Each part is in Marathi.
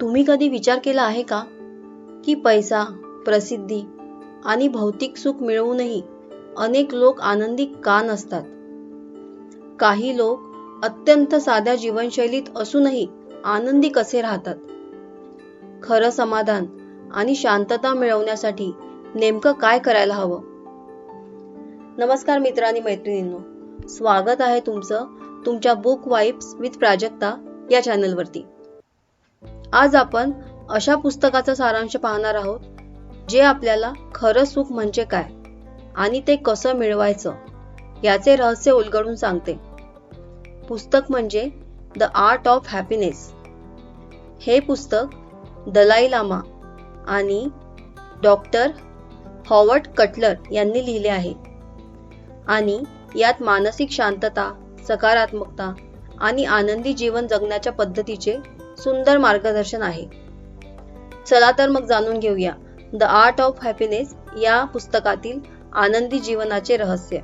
तुम्ही कधी विचार केला आहे का? की पैसा प्रसिद्धी आणि भौतिक सुख मिळवूनही अनेक लोक आनंदी का नसतात? काही लोक अत्यंत साध्या जीवनशैलीत असूनही आनंदी कसे राहतात? खरं समाधान आणि शांतता मिळवण्यासाठी नेमकं काय करायला हवं? नमस्कार मित्र आणि मैत्रिणींनो. स्वागत आहे तुमचं तुमच्या बुक वाईप्स विथ प्राजक्ता या चॅनलवरती. आज आपण अशा पुस्तकाचा सारांश पाहणार आहोत जे आपल्याला खरं सुख म्हणजे काय आणि ते कसं मिळवायचं याचे रहस्य उलगडून सांगते. पुस्तक म्हणजे द आर्ट ऑफ हॅपीनेस हे पुस्तक दलाई लामा आणि डॉक्टर हॉवर्ड कटलर यांनी लिहिले आहे आणि यात मानसिक शांतता सकारात्मकता आणि आनंदी जीवन जगण्याच्या पद्धतीचे सुंदर मार्गदर्शन आहे. चला तर मग जाणून घेऊया. द आर्ट ऑफ हॅपीनेस या पुस्तकातील आनंदी जीवनाचे रहस्य.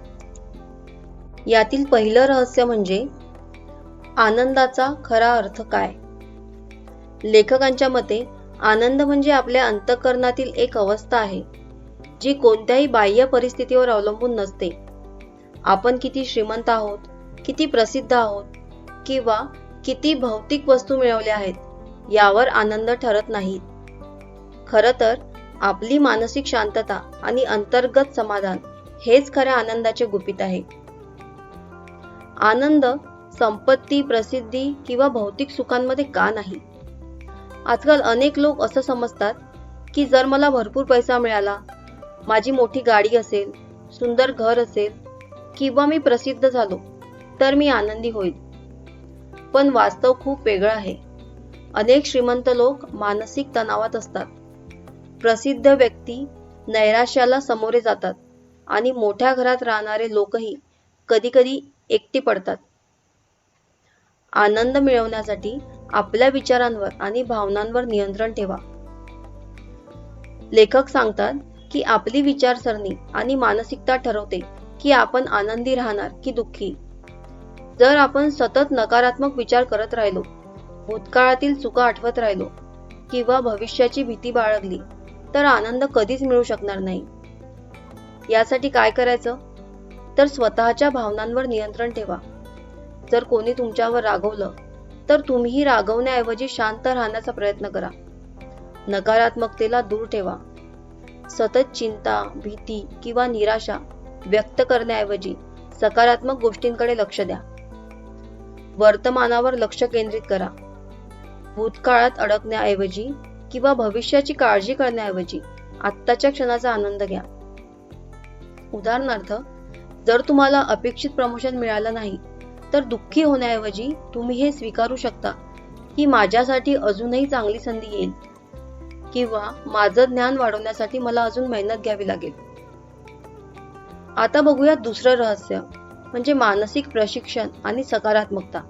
यातील पहिलं रहस्य म्हणजे आनंदाचा खरा अर्थ काय? लेखकांच्या मते आनंद म्हणजे आपल्या अंतःकरणातील एक अवस्था आहे जी कोणत्याही बाह्य परिस्थितीवर अवलंबून नसते. आपण किती श्रीमंत आहोत किती प्रसिद्ध आहोत किंवा किती भौतिक वस्तू मिळवल्या आहेत यावर आनंद ठरत नाही. खर तर आपली मानसिक शांतता आणि अंतर्गत समाधान हेच खऱ्या आनंदाचे गुपित आहे. आनंद संपत्ती प्रसिद्धी किंवा भौतिक सुखांमध्ये का नाही? आजकाल अनेक लोक असं समजतात की जर मला भरपूर पैसा मिळाला माझी मोठी गाडी असेल सुंदर घर असेल किंवा मी प्रसिद्ध झालो तर मी आनंदी होईल. पण वास्तव खूप वेगळं आहे. अनेक श्रीमंत लोक मानसिक तणावात असतात. प्रसिद्ध व्यक्ती नैराश्याला सामोरे जातात आणि मोठ्या घरात राहणारे लोकही कधीकधी एकटी पडतात. आनंद मिळवण्यासाठी आपल्या विचारांवर आणि भावनांवर नियंत्रण ठेवा. लेखक सांगतात की आपली विचारसरणी आणि मानसिकता ठरवते की आपण आनंदी राहणार की दुःखी. जर आपण सतत नकारात्मक विचार करत राहिलो भूतकाळातील चुका आठवत राहिलो किंवा भविष्याची भीती बाळगली तर आनंद कधीच मिळू शकणार नाही. यासाठी काय करायचं? तर स्वतःच्या भावनांवर नियंत्रण ठेवा. जर कोणी तुमच्यावर रागवलं तर तुम्हीही रागवण्याऐवजी शांत राहण्याचा प्रयत्न करा. नकारात्मकतेला दूर ठेवा. सतत चिंता भीती किंवा निराशा व्यक्त करण्याऐवजी सकारात्मक गोष्टींकडे लक्ष द्या. वर्तमानावर लक्ष केंद्रित करा. भूतकाळात अडकण्याऐवजी किंवा भविष्याची काळजी करण्याऐवजी आत्ताच्या क्षणाचा आनंद घ्या. उदाहरणार्थ जर तुम्हाला अपेक्षित प्रमोशन मिळालं नाही तर दुःखी होण्याऐवजी तुम्ही हे स्वीकारू शकता की माझ्यासाठी अजूनही चांगली संधी येईल किंवा माझं ज्ञान वाढवण्यासाठी मला अजून मेहनत घ्यावी लागेल. आता बघूया दुसरं रहस्य. म्हणजे मानसिक प्रशिक्षण आणि सकारात्मकता.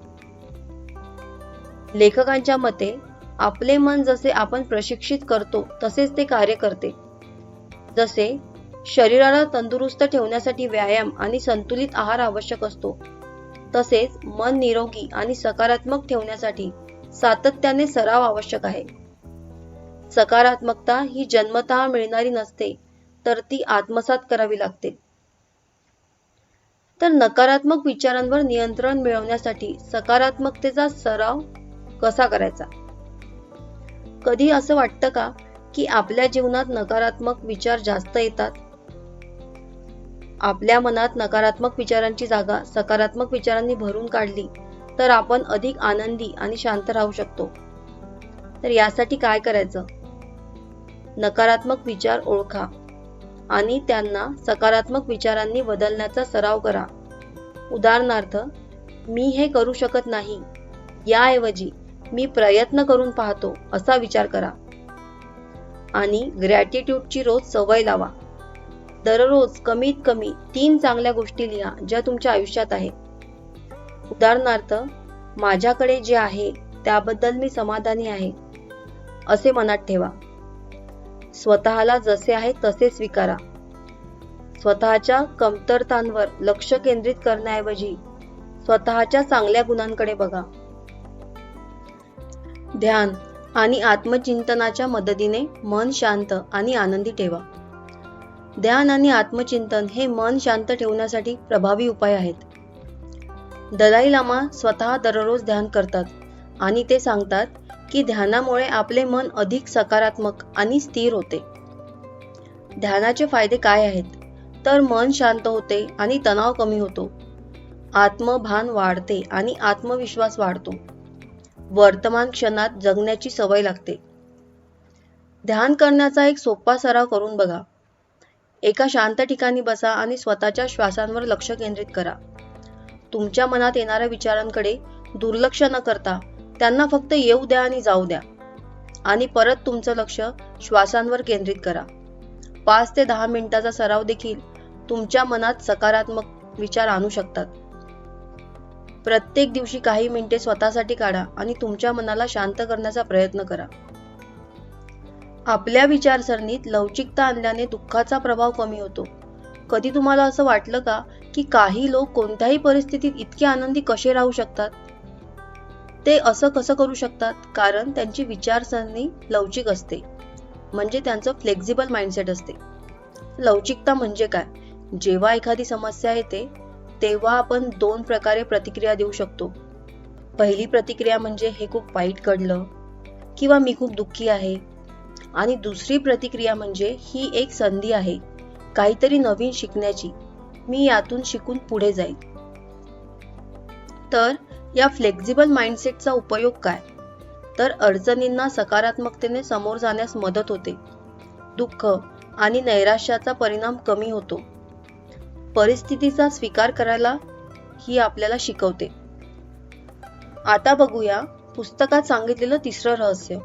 लेखकांच्या मते आपले मन जसे आपण प्रशिक्षित करतो तसेच ते कार्य करते. जसे शरीराला तंदुरुस्त ठेवण्यासाठी व्यायाम आणि संतुलित आहार आवश्यक असतो. तसेच मन निरोगी आणि सकारात्मक ठेवण्यासाठी सातत्याने सराव आवश्यक आहे. सकारात्मकता ही जन्मतः मिळणारी नसते तर ती आत्मसात करावी लागते. तर नकारात्मक विचारांवर नियंत्रण मिळवण्यासाठी सकारात्मकतेचा सराव कसा करायचा? कधी असं वाटतं का की आपल्या जीवनात नकारात्मक विचार जास्त येतात? आपल्या मनात नकारात्मक विचारांची जागा सकारात्मक विचारांनी भरून काढली तर आपण अधिक आनंदी आणि शांत राहू शकतो. तर यासाठी काय करायचं? नकारात्मक विचार ओळखा. आणि त्यांना सकारात्मक विचारांनी बदलण्याचा सराव करा. उदाहरणार्थ मी हे करू शकत नाही. याऐवजी मी प्रयत्न करून पाहतो असा विचार करा. आणि ग्रॅटिट्यूडची रोज सवय लावा. दररोज कमीत कमी तीन चांगल्या गोष्टी लिहा ज्या तुमच्या आयुष्यात आहेत. उदाहरणार्थ माझ्याकडे जे आहे त्याबद्दल मी समाधानी आहे असे मनात ठेवा. स्वतःला जसे आहे तसे स्वीकारा. स्वतःच्या कमतरतांवर लक्ष केंद्रित करण्याऐवजी स्वतःच्या चांगल्या गुणांकडे बघा. ध्यान आणि आत्मचिंतनाच्या मदतीने मन शांत आणि आनंदी ठेवा. ध्यान आणि आत्मचिंतन हे मन शांत ठेवण्यासाठी प्रभावी उपाय आहेत. दलाई लामा स्वतः दररोज ध्यान करतात आणि ते सांगतात की ध्यानामुळे आपले मन अधिक सकारात्मक आणि स्थिर होते. ध्यानाचे फायदे काय आहेत? तर मन शांत होते आणि तणाव कमी होतो. आत्मभान वाढते आणि आत्मविश्वास वाढतो. वर्तमान क्षणात जगण्याची सवय लागते. ध्यान करण्याचा एक सोपा सराव करून बघा. एका शांत ठिकाणी बसा आणि स्वतःच्या श्वासांवर लक्ष केंद्रित करा. तुमच्या मनात येणाऱ्या विचारांकडे दुर्लक्ष न करता त्यांना फक्त येऊ द्या आणि जाऊ द्या. आणि परत तुमचं लक्ष श्वासांवर केंद्रित करा. पाच ते दहा मिनिटाचा सराव देखील तुमच्या मनात सकारात्मक विचार आणू शकतात. प्रत्येक दिवशी काही मिनिटे स्वतःसाठी काढा आणि तुमच्या मनाला शांत करण्याचा प्रयत्न करा. आपल्या विचारसरणीत लवचिकता आणल्याने दुःखाचा प्रभाव कमी होतो. कधी तुम्हाला असं वाटलं का की काही लोक कोणत्याही परिस्थितीत इतके आनंदी कसे राहू शकतात? ते असं कसं करू शकतात? कारण त्यांची विचारसरणी लवचिक असते. म्हणजे त्यांचं फ्लेक्झिबल माइंडसेट असते. लवचिकता म्हणजे काय? जेव्हा एखादी समस्या येते तेव्हा आपण दोन प्रकारे प्रतिक्रिया देऊ शकतो. पहिली प्रतिक्रिया म्हणजे हे खूप वाईट घडलं किंवा मी खूप दुःखी आहे. आणि दुसरी प्रतिक्रिया म्हणजे ही एक संधी आहे. काहीतरी नवीन शिकण्याची. मी यातून शिकून पुढे जाईल तर या फ्लेक्झिबल माइंडसेटचा उपयोग काय? तर अडचणींना सकारात्मकतेने समोर जाण्यास मदत होते. दुःख आणि नैराश्याचा परिणाम कमी होतो. परिस्थितीचा स्वीकार करायला ही आपल्याला शिकवते. आता बघूया पुस्तकात सांगितलेलं तिसरं रहस्य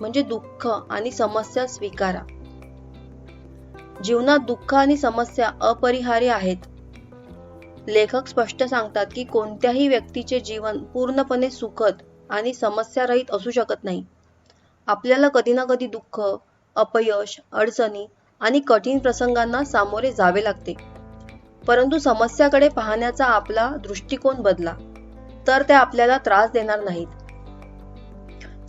म्हणजे दुःख आणि समस्या स्वीकारा. जीवनात दुःख आणि समस्या अपरिहार्य आहेत. लेखक स्पष्ट सांगतात की कोणत्याही व्यक्तीचे जीवन पूर्णपणे सुखद आणि समस्यारहित असू शकत नाही. आपल्याला कधी ना कधी दुःख अपयश अडचणी आणि कठीण प्रसंगांना सामोरे जावे लागते. परंतु समस्याकडे पाहण्याचा आपला दृष्टिकोन बदला तर त्या आपल्याला त्रास देणार नाहीत.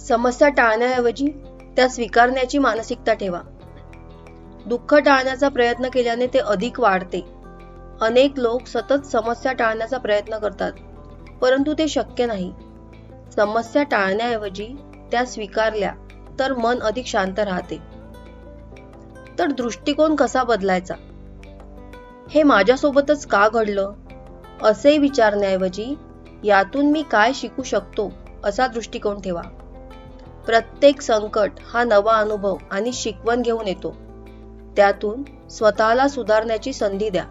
समस्या टाळण्याऐवजी त्या स्वीकारण्याची मानसिकता ठेवा. दुःख टाळण्याचा प्रयत्न केल्याने ते अधिक वाढते. अनेक लोक सतत समस्या टाळण्याचा प्रयत्न करतात परंतु ते शक्य नाही. समस्या टाळण्याऐवजी त्या स्वीकारल्या तर मन अधिक शांत राहते. तर दृष्टिकोन कसा बदलायचा? हे माझ्यासोबतच का घडलं? असे विचारण्याऐवजी यातून मी काय शिकू शकतो असा दृष्टिकोन ठेवा. प्रत्येक संकट हा नवा अनुभव आणि शिकवण घेऊन येतो. त्यातून स्वतःला सुधारण्याची संधी द्या.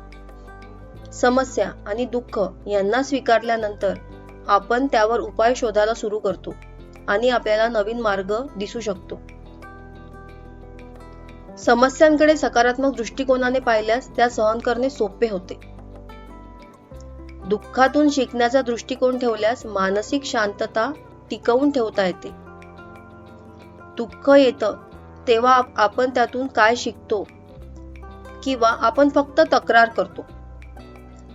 समस्या आणि दुःख यांना स्वीकारल्यानंतर आपण त्यावर उपाय शोधायला सुरू करतो आणि आपल्याला नवीन मार्ग दिसू शकतो. समस्यांकडे सकारात्मक दृष्टिकोनाने पाहिल्यास त्या सहन करणे सोपे होते. दुःखातून शिकण्याचा दृष्टिकोन ठेवल्यास मानसिक शांतता टिकवून ठेवता येते. दुःख येतं तेव्हा आपण त्यातून काय शिकतो किंवा आपण फक्त तक्रार करतो.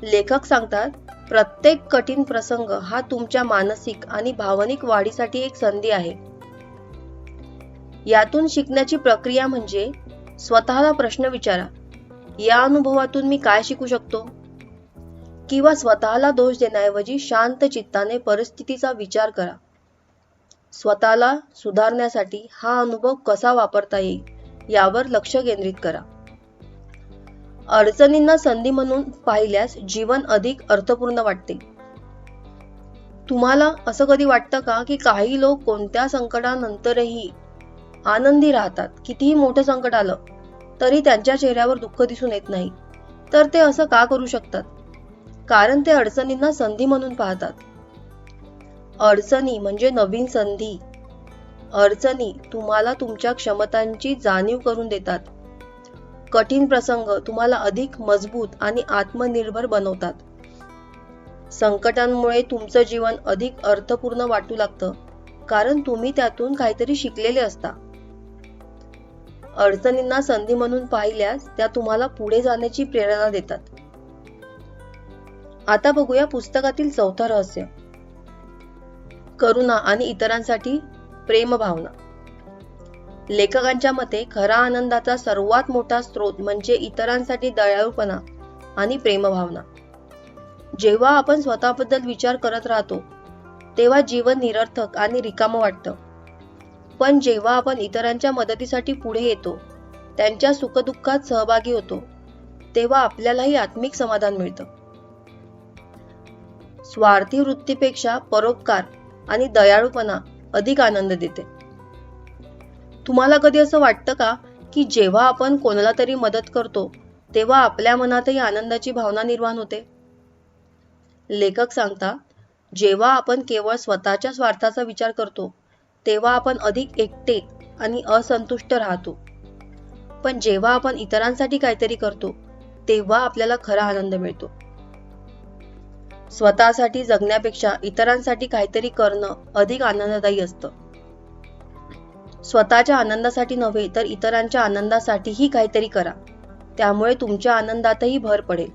लेखक सांगतात प्रत्येक कठीण प्रसंग हा तुमच्या मानसिक आणि भावनिक वाढीसाठी एक संधी आहे. यातून शिकण्याची प्रक्रिया म्हणजे स्वतःला प्रश्न विचारा या अनुभवातून मी काय शिकू शकतो? किंवा स्वतःला दोष देण्याऐवजी शांत चित्ताने परिस्थितीचा विचार करा. स्वतःला सुधारण्यासाठी हा अनुभव कसा वापरता येईल यावर लक्ष केंद्रित करा. अडचणींना संधी म्हणून पाहिल्यास जीवन अधिक अर्थपूर्ण वाटते. तुम्हाला असं कधी वाटतं का की काही लोक कोणत्या संकटानंतरही आनंदी राहतात? कितीही मोठं संकट आलं तरी त्यांच्या चेहऱ्यावर दुःख दिसून येत नाही. तर ते असं का करू शकतात? कारण ते अडचणींना संधी म्हणून पाहतात. अडचणी म्हणजे नवीन संधी. अडचणी तुम्हाला तुमच्या क्षमतांची जाणीव करून देतात. कठीण प्रसंग तुम्हाला अधिक मजबूत आणि आत्मनिर्भर बनवतात. संकटांमुळे तुमचं जीवन अधिक अर्थपूर्ण वाटू लागतं कारण तुम्ही त्यातून काहीतरी शिकलेले असता. अडचणींना संधी म्हणून पाहिल्यास त्या तुम्हाला पुढे जाण्याची प्रेरणा देतात. आता बघूया पुस्तकातील चौथं रहस्य. करुणा आणि इतरांसाठी प्रेम भावना लेखकांच्या मते खरा आनंदाचा सर्वात मोठा स्रोत म्हणजे इतरांसाठी दयाळूपणा आणि प्रेमभावना. जेव्हा आपण स्वतःबद्दल विचार करत राहतो तेव्हा जीवन निरर्थक आणि रिकामं वाटतं. पण जेव्हा आपण इतरांच्या मदतीसाठी पुढे येतो त्यांच्या सुखदुःखात सहभागी होतो तेव्हा आपल्यालाही आत्मिक समाधान मिळतं. स्वार्थी वृत्तीपेक्षा परोपकार आणि दयाळूपणा अधिक आनंद देते. तुम्हाला कधी असं वाटतं का की जेव्हा आपण कोणाला तरी मदत करतो तेव्हा आपल्या मनातही आनंदाची भावना निर्माण होते? लेखक सांगता जेव्हा आपण केवळ स्वतःच्या स्वार्थाचा विचार करतो तेव्हा आपण अधिक एकटे आणि असंतुष्ट राहतो. पण जेव्हा आपण इतरांसाठी काहीतरी करतो तेव्हा आपल्याला खरा आनंद मिळतो. स्वतःसाठी जगण्यापेक्षा इतरांसाठी काहीतरी करणं अधिक आनंददायी असतं. स्वतःच्या आनंदासाठी नव्हे तर इतरांच्या आनंदासाठीही काहीतरी करा. त्यामुळे तुमच्या आनंदातही भर पडेल.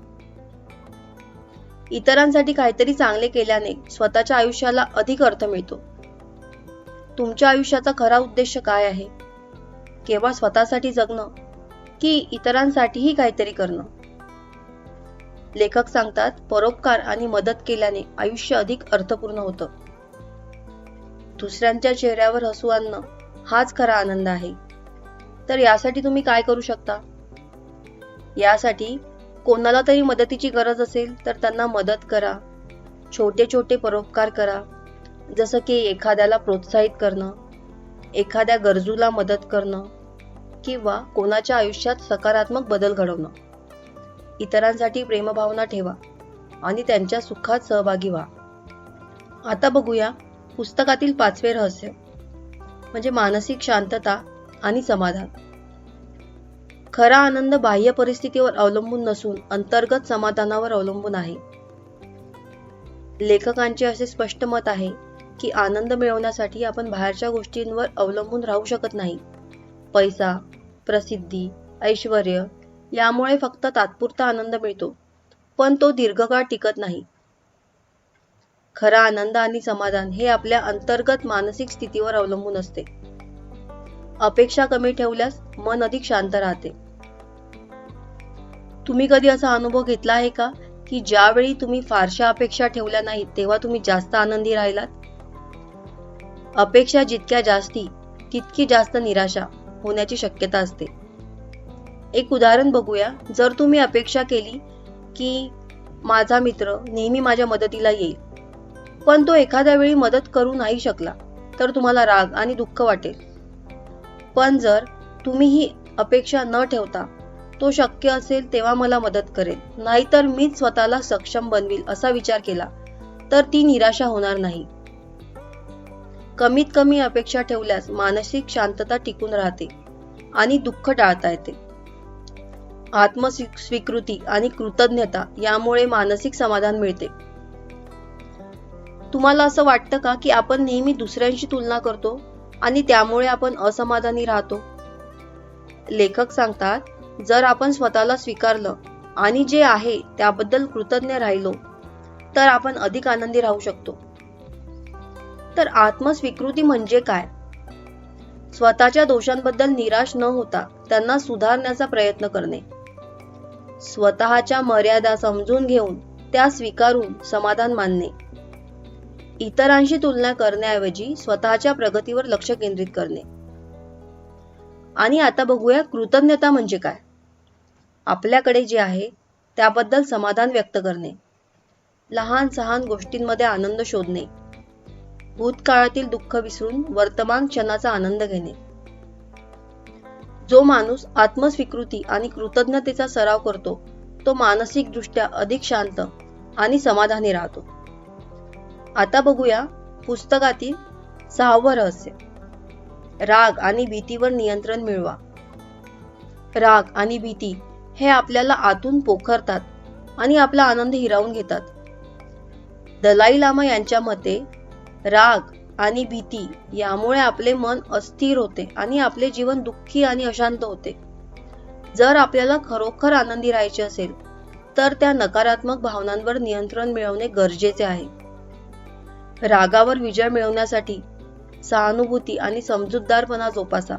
इतरांसाठी काहीतरी चांगले केल्याने स्वतःच्या आयुष्याला अधिक अर्थ मिळतो. तुमच्या आयुष्याचा खरा उद्देश काय आहे? केवळ स्वतःसाठी जगणं की इतरांसाठीही काहीतरी करणं? लेखक सांगतात परोपकार आणि मदत केल्याने आयुष्य अधिक अर्थपूर्ण होतं. दुसऱ्यांच्या चेहऱ्यावर हसू आणणं हाच खरा आनंद आहे. तर यासाठी तुम्ही काय करू शकता? यासाठी कोणाला तरी मदतीची गरज असेल तर त्यांना मदत करा. छोटे छोटे परोपकार करा. जसं की एखाद्याला प्रोत्साहित करणं एखाद्या गरजूला मदत करणं किंवा कोणाच्या आयुष्यात सकारात्मक बदल घडवणं. इतरांसाठी प्रेमभावना ठेवा आणि त्यांच्या सुखात सहभागी व्हा. आता बघूया पुस्तकातील पाचवे रहस्य. म्हणजे मानसिक शांतता आणि समाधान. खरा आनंद बाह्य परिस्थितीवर अवलंबून नसून अंतर्गत समाधानावर अवलंबून आहे. लेखकांचे असे स्पष्ट मत आहे की आनंद मिळवण्यासाठी आपण बाहेरच्या गोष्टींवर अवलंबून राहू शकत नाही. पैसा प्रसिद्धी ऐश्वर यामुळे फक्त तात्पुरता आनंद मिळतो पण तो दीर्घकाळ टिकत नाही. खरा आनंद आणि समाधान हे आपल्या अंतर्गत मानसिक स्थितीवर अवलंबून असते. अपेक्षा कमी ठेवल्यास मन अधिक शांत राहते. तुम्ही कधी असा अनुभव घेतला आहे का की ज्यावेळी तुम्ही फारशा अपेक्षा ठेवल्या नाहीत तेव्हा तुम्ही जास्त आनंदी राहिलात? अपेक्षा जितक्या जास्ती तितकी जास्त निराशा होण्याची शक्यता असते. एक उदाहरण बघूया. जर तुम्ही अपेक्षा केली की माझा मित्र नेहमी माझ्या मदतीला येईल पण तो एखाद्या वेळी मदत करू नाही शकला तर तुम्हाला राग आणि दुःख वाटेल. पण जर तुम्ही ही अपेक्षा न ठेवता तो शक्य असेल तेव्हा मला मदत करेल नाहीतर मीच स्वतःला सक्षम बनवील असा विचार केला तर ती निराशा होणार नाही. कमीत कमी अपेक्षा ठेवल्यास मानसिक शांतता टिकून राहते आणि दुःख टाळता येते. आत्मस्वीकृती आणि कृतज्ञता यामुळे मानसिक समाधान मिळते. तुम्हाला असं वाटतं का की आपण नेहमी दुसऱ्यांशी तुलना करतो आणि त्यामुळे आपण असमाधानी राहतो? लेखक सांगतात जर आपण स्वतःला स्वीकारलं आणि जे आहे त्याबद्दल कृतज्ञ राहिलो तर आपण अधिक आनंदी राहू शकतो. तर आत्मस्वीकृती म्हणजे काय? स्वतःच्या दोषांबद्दल निराश न होता त्यांना सुधारण्याचा प्रयत्न करणे. स्वतःच्या मर्यादा समजून घेऊन त्या स्वीकारून समाधान मानणे. इतरांशी तुलना करण्याऐवजी स्वतःच्या प्रगतीवर लक्ष केंद्रित करणे. आणि आता बघूया कृतज्ञता म्हणजे काय? आपल्याकडे जे आहे त्याबद्दल समाधान व्यक्त करणे. लहान सहान गोष्टींमध्ये आनंद शोधणे. भूतकाळातील दुःख विसरून वर्तमान क्षणाचा आनंद घेणे. जो माणूस आत्मस्वीकृती आणि कृतज्ञतेचा सराव करतो तो मानसिकदृष्ट्या अधिक शांत आणि समाधानी राहतो. आता बघूया पुस्तकातील सहावं रहस्य. राग आणि भीतीवर नियंत्रण मिळवा. राग आणि भीती हे आपल्याला आतून पोखरतात आणि आपला आनंद हिरावून घेतात. दलाई लामा यांच्या मते राग आणि भीती यामुळे आपले मन अस्थिर होते आणि आपले जीवन दुःखी आणि अशांत होते. जर आपल्याला खरोखर आनंदी राहायचे असेल तर त्या नकारात्मक भावनांवर नियंत्रण मिळवणे गरजेचे आहे. रागावर विजय मिळवण्यासाठी सहानुभूती आणि समजूतदारपणा जोपासा.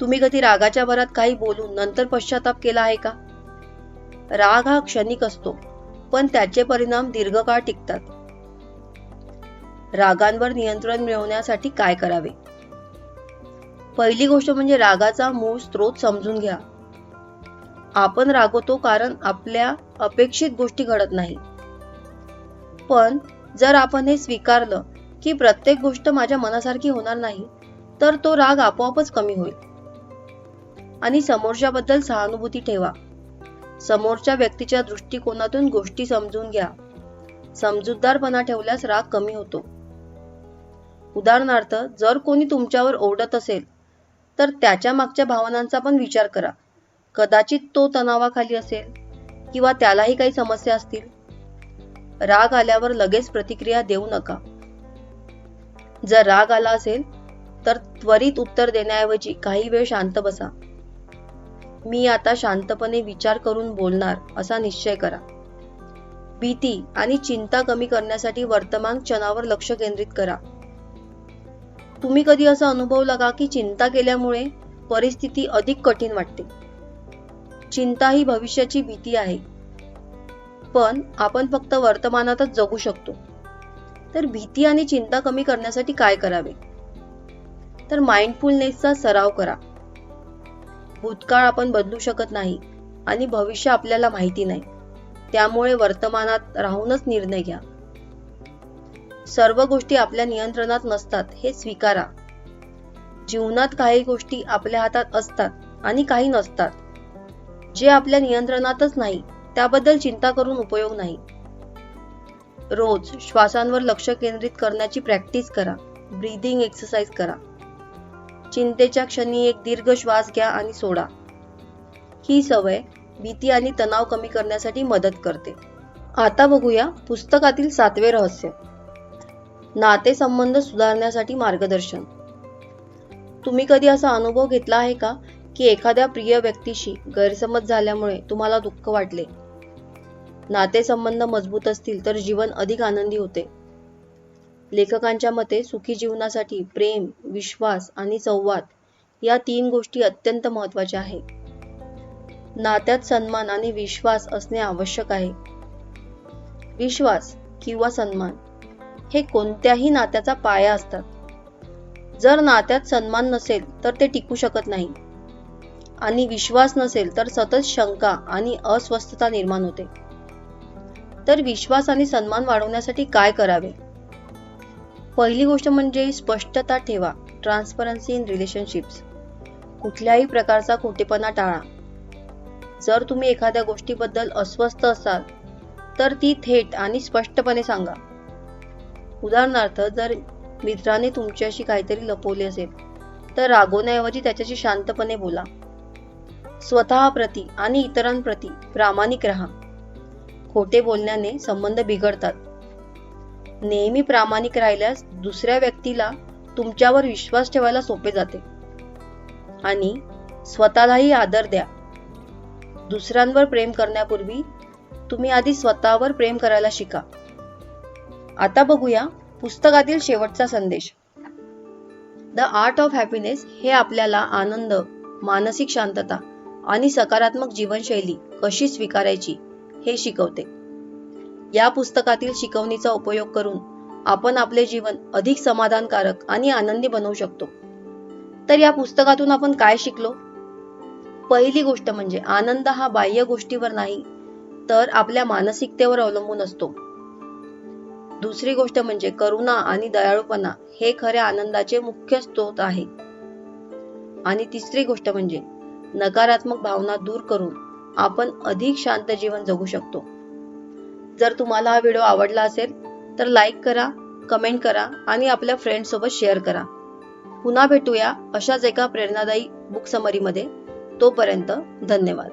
तुम्ही कधी रागाच्या भरात काही बोलून नंतर पश्चाताप केला आहे का? राग हा क्षणिक असतो पण त्याचे परिणाम दीर्घकाळ टिकतात. रागांवर नियंत्रण मिळवण्यासाठी काय करावे? पहिली गोष्ट म्हणजे रागाचा मूळ स्रोत समजून घ्या. आपण रागवतो कारण आपल्या अपेक्षित गोष्टी घडत नाही. पण जर आपण हे स्वीकारलं की प्रत्येक गोष्ट माझ्या मनासारखी होणार नाही तर तो राग आपोआपच कमी होईल. आणि समोरच्याबद्दल सहानुभूती ठेवा. समोरच्या व्यक्तीच्या दृष्टिकोनातून गोष्टी समजून घ्या. समजूतदारपणा ठेवल्यास राग कमी होतो. उदाहरणार्थ जर कोणी तुमच्यावर ओरडत असेल तर त्याच्या मागच्या भावनांचा पण विचार करा. कदाचित तो तणावाखाली असेल किंवा त्यालाही काही समस्या असतील. राग आल्यावर लगेच प्रतिक्रिया देऊ नका. जर राग आला असेल तर त्वरित उत्तर देण्याऐवजी काही वेळ शांत बसा. मी आता शांतपणे विचार करून बोलणार असा निश्चय करा. भीती आणि चिंता कमी करण्यासाठी वर्तमान क्षणावर लक्ष केंद्रित करा. तुम्ही कधी असा अनुभव लगा की चिंता केल्यामुळे परिस्थिती अधिक कठीण वाटते? चिंता ही भविष्याची भीती आहे. पण आपण फक्त वर्तमानातच जगू शकतो. तर भीती आणि चिंता कमी करण्यासाठी काय करावे? तर माइंडफुलनेसचा सराव करा. भूतकाळ आपण बदलू शकत नाही आणि भविष्य आपल्याला माहिती नाही. त्यामुळे वर्तमानात राहूनच निर्णय घ्या. सर्व गोष्टी आपल्या नियंत्रणात नसतात हे स्वीकारा. जीवनात काही गोष्टी आपल्या हातात असतात आणि काही नसतात. जे आपल्या नियंत्रणातच नाही त्याबद्दल चिंता करून उपयोग नाही. रोज श्वासांवर लक्ष केंद्रित करण्याची प्रॅक्टिस करा. ब्रीदिंग एक्सरसाइज करा. चिंतेच्या क्षणी एक दीर्घ श्वास घ्या आणि सोडा. ही सवय भीती आणि तणाव कमी करण्यासाठी मदत करते. आता बघूया पुस्तकातील सातवे रहस्य. नातेसंबंध सुधारण्यासाठी मार्गदर्शन. तुम्ही कधी असा अनुभव घेतला आहे का की एखाद्या प्रिय व्यक्तीशी गैरसमज झाल्यामुळे तुम्हाला दुःख वाटले? नातेसंबंध मजबूत असतील तर जीवन अधिक आनंदी होते. लेखकांच्या मते सुखी जीवनासाठी प्रेम विश्वास आणि संवाद या तीन गोष्टी अत्यंत महत्त्वाच्या आहेत नात्यात सन्मान आणि विश्वास असणे आवश्यक आहे. विश्वास किंवा सन्मान हे कोणत्याही नात्याचा पाया असतात. जर नात्यात सन्मान नसेल तर ते टिकू शकत नाही आणि विश्वास नसेल तर सतत शंका आणि अस्वस्थता निर्माण होते. तर विश्वास आणि सन्मान वाढवण्यासाठी काय करावे? पहिली गोष्ट म्हणजे स्पष्टता ठेवा. ट्रान्सपरन्सी इन रिलेशनशिप्स कुठल्याही प्रकारचा खोटेपणा टाळा. जर तुम्ही एखाद्या गोष्टीबद्दल अस्वस्थ असाल तर ती थेट आणि स्पष्टपणे सांगा. उदाहरणार्थ जर मित्राने तुमच्याशी काहीतरी लपवले असेल तर रागवण्याऐवजी त्याच्याशी शांतपणे बोला. स्वतःप्रती आणि इतरांप्रती प्रामाणिक राहा. खोटे बोलण्याने संबंध बिघडतात. नेहमी प्रामाणिक राहिल्यास दुसऱ्या व्यक्तीला तुमच्यावर विश्वास ठेवायला सोपे जाते. आणि स्वतःलाही आदर द्या. दुसऱ्यांवर प्रेम करण्यापूर्वी तुम्ही आधी स्वतःवर प्रेम करायला शिका. आता बघूया पुस्तकातील शेवटचा संदेश. द आर्ट ऑफ हॅपीनेस हे आपल्याला आनंद मानसिक शांतता आणि सकारात्मक जीवनशैली कशी स्वीकारायची? हे शिकवते. या पुस्तकातील शिकवणीचा उपयोग करून आपण आपले जीवन अधिक समाधानकारक आणि आनंदी बनवू शकतो. तर या पुस्तकातून आपण काय शिकलो? पहिली गोष्ट म्हणजे आनंद हा बाह्य गोष्टीवर नाही तर आपल्या मानसिकतेवर अवलंबून असतो. दुसरी गोष्ट म्हणजे करुणा आणि दयाळूपणा हे खऱ्या आनंदाचे मुख्य स्रोत आहे. आणि तिसरी गोष्ट म्हणजे नकारात्मक भावना दूर करून आपण अधिक शांत जीवन जगू शकतो. जर तुम्हाला हा व्हिडिओ आवडला असेल तर लाईक करा कमेंट करा आणि आपल्या फ्रेंड सोबत शेअर करा. पुन्हा भेटूया अशाच एका प्रेरणादायी बुक समरीमध्ये तोपर्यंत धन्यवाद.